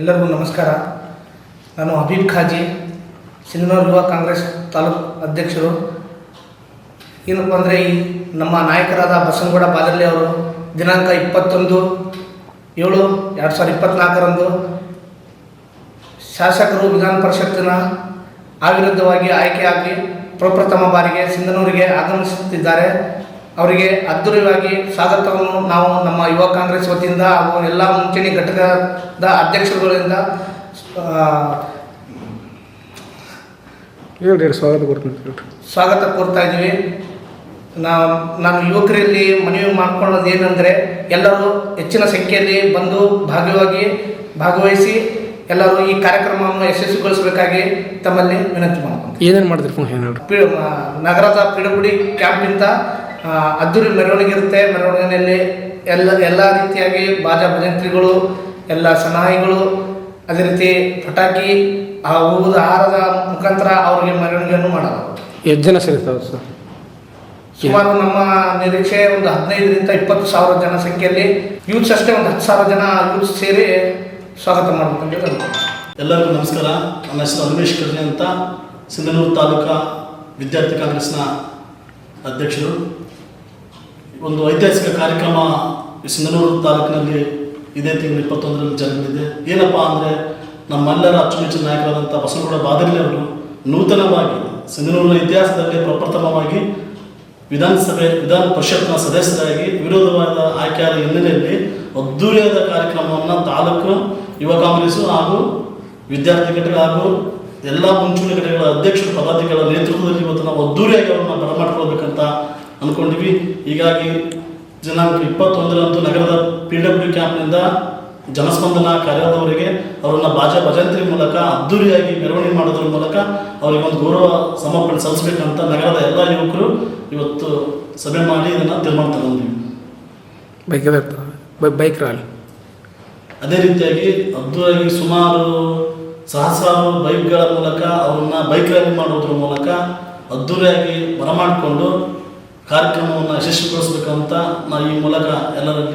ಎಲ್ಲರಿಗೂ ನಮಸ್ಕಾರ. ನಾನು ಹಬೀಬ್ ಖಾಜಿ ಸಿಂಧನೂರು ಯುವ ಕಾಂಗ್ರೆಸ್ ತಾಲೂಕು ಅಧ್ಯಕ್ಷರು. ಏನಪ್ಪ ಅಂದರೆ ಈ ನಮ್ಮ ನಾಯಕರಾದ ಬಸನಗೌಡ ಬಾದರ್ಲಿ ಅವರು ದಿನಾಂಕ ಇಪ್ಪತ್ತೊಂದು ಏಳು ಎರಡು ಸಾವಿರದ ಇಪ್ಪತ್ತ್ನಾಲ್ಕರಂದು ಶಾಸಕರು ವಿಧಾನ ಪರಿಷತ್ತಿನ ಅವಿರುದ್ಧವಾಗಿ ಆಯ್ಕೆಯಾಗಿ ಪ್ರಪ್ರಥಮ ಬಾರಿಗೆ ಸಿಂಧನೂರಿಗೆ ಆಗಮಿಸುತ್ತಿದ್ದಾರೆ. ಅವರಿಗೆ ಅದ್ದೂರಿಯಾಗಿ ಸ್ವಾಗತವನ್ನು ನಾವು ನಮ್ಮ ಯುವ ಕಾಂಗ್ರೆಸ್ ವತಿಯಿಂದ ಹಾಗೂ ಎಲ್ಲ ಮುಂಚೂಣಿ ಘಟಕದ ಅಧ್ಯಕ್ಷರುಗಳಿಂದ ಹೇಳ್ರಿ ಸ್ವಾಗತ ಕೊಡ್ತೀನಿ ಸ್ವಾಗತ ಕೋರ್ತಾ ಇದ್ದೀವಿ. ನಾವು ನಾನು ಯುವಕರಲ್ಲಿ ಮನವಿ ಮಾಡ್ಕೊಳ್ಳೋದು ಏನಂದರೆ ಎಲ್ಲರೂ ಹೆಚ್ಚಿನ ಸಂಖ್ಯೆಯಲ್ಲಿ ಬಂದು ಭಾಗವಾಗಿ ಭಾಗವಹಿಸಿ ಎಲ್ಲರೂ ಈ ಕಾರ್ಯಕ್ರಮವನ್ನು ಯಶಸ್ವಿಗೊಳಿಸಬೇಕಾಗಿ ತಮ್ಮಲ್ಲಿ ವಿನಂತಿ ಮಾಡ್ಕೊಂಡು ಏನೇನು ಮಾಡಿದ್ರು ಪಿ ನಗರದ ಪಿಡುಗುಡಿ ಕ್ಯಾಂಪಿಂದ ಅದ್ದೂರಿ ಮೆರವಣಿಗೆ ಇರುತ್ತೆ ಮೆರವಣಿಗೆಯಲ್ಲಿ ಎಲ್ಲ ಎಲ್ಲ ರೀತಿಯಾಗಿ ಬಾಜಾ ಭಜಂತ್ರಿಗಳು ಎಲ್ಲ ಸನಾಯಿಗಳು ಅದೇ ರೀತಿ ಪಟಾಕಿ ಆ ಹೂವುದ ಹಾರದ ಮುಖಾಂತರ ಅವರಿಗೆ ಮೆರವಣಿಗೆಯನ್ನು ಮಾಡೋದು ಎಷ್ಟು ಜನ ಸೇರಿರ್ತಾವೆ ಸರ್? ಸುಮಾರು ನಮ್ಮ ನಿರೀಕ್ಷೆ ಒಂದು ಹದಿನೈದರಿಂದ ಇಪ್ಪತ್ತು ಸಾವಿರ ಜನ ಸಂಖ್ಯೆಯಲ್ಲಿ ಯೂತ್ಸ್ ಅಷ್ಟೇ ಒಂದು ಹತ್ತು ಸಾವಿರ ಜನ ಯೂತ್ಸ್ ಸೇರಿ ಸ್ವಾಗತ ಮಾಡಬೇಕಂತ. ಎಲ್ಲರಿಗೂ ನಮಸ್ಕಾರ. ನನ್ನ ಹೆಸರು ರಮೇಶ್ ಕರ್ಣಿ ಅಂತ ಸಿಂಧನೂರು ತಾಲೂಕಾ ವಿದ್ಯಾರ್ಥಿ ಕಾಂಗ್ರೆಸ್ನ ಅಧ್ಯಕ್ಷರು. ಒಂದು ಐತಿಹಾಸಿಕ ಕಾರ್ಯಕ್ರಮ ಸಿಂಧನೂರು ತಾಲೂಕಿನಲ್ಲಿ ಇದೇ ತಿಂಗಳು ಇಪ್ಪತ್ತೊಂದರಲ್ಲಿ ಜರುಗಲಿದೆ. ಏನಪ್ಪ ಅಂದರೆ ನಮ್ಮೆಲ್ಲರ ಅಚ್ಚುಮೆಚ್ಚಿನ ನಾಯಕರಾದಂಥ ಬಸವನಗೌಡ ಬಾದರ್ಲಿ ಅವರು ನೂತನವಾಗಿ ಸಿಂಧನೂರಿನ ಇತಿಹಾಸದಲ್ಲಿ ಪ್ರಪ್ರಥಮವಾಗಿ ವಿಧಾನಸಭೆ, ವಿಧಾನ ಪರಿಷತ್ನ ಸದಸ್ಯರಾಗಿ ವಿರೋಧವಾದ ಆಯ್ಕೆಯಾದ ಹಿನ್ನೆಲೆಯಲ್ಲಿ ಅದ್ದೂರಿಯಾದ ಕಾರ್ಯಕ್ರಮವನ್ನು ತಾಲೂಕು ಯುವ ಕಾಂಗ್ರೆಸ್ ಹಾಗೂ ವಿದ್ಯಾರ್ಥಿ ಘಟಕ ಹಾಗೂ ಎಲ್ಲ ಮುಂಚೂಣಿ ಘಟಕಗಳ ಅಧ್ಯಕ್ಷರು, ಪದಾಧಿಕಾರಿಗಳ ನೇತೃತ್ವದಲ್ಲಿ ಇವತ್ತು ನಾವು ಅದ್ದೂರಿಯಾಗಿ ಅವರನ್ನು ಬರಮಾಡ್ಕೊಳ್ಬೇಕಂತ ಅಂದ್ಕೊಂಡಿವಿ. ಹೀಗಾಗಿ ದಿನಾಂಕ ಇಪ್ಪತ್ತೊಂದರಂದು ನಗರದ ಪಿ ಡಬ್ಲ್ಯೂ ಕ್ಯಾಂಪ್ನಿಂದ ಜನಸ್ಪಂದನ ಕಾರ್ಯದವರಿಗೆ ಅವರನ್ನು ಬಾಜಾ ಭಜಂತ್ರಿ ಮೂಲಕ ಅದ್ದೂರಿಯಾಗಿ ಮೆರವಣಿಗೆ ಮಾಡೋದ್ರ ಮೂಲಕ ಅವರಿಗೆ ಒಂದು ಗೌರವ ಸಮರ್ಪಣೆ ಸಲ್ಲಿಸಬೇಕಂತ ನಗರದ ಎಲ್ಲ ಯುವಕರು ಇವತ್ತು ಸಭೆ ಮಾಡಿ ಇದನ್ನು ತೀರ್ಮಾನ ತಗೊಂಡಿವಿ. ಬೈಕ್ ರಾಲಿ ಬೈಕ್ ರ್ಯಾಲಿ ಅದೇ ರೀತಿಯಾಗಿ ಅದ್ದೂರಿಯಾಗಿ ಸುಮಾರು ಸಹಸ್ರಾರು ಬೈಕ್ಗಳ ಮೂಲಕ ಅವ್ರನ್ನ ಬೈಕ್ ರ್ಯಾಲಿ ಮಾಡೋದ್ರ ಮೂಲಕ ಅದ್ದೂರಿಯಾಗಿ ಬರಮಾಡಿಕೊಂಡು ಕಾರ್ಯಕ್ರಮವನ್ನು ಯಶಸ್ವಿಗೊಳಿಸ್ಬೇಕಂತ ನಾವು ಈ ಮೂಲಕ ಎಲ್ಲರಲ್ಲಿ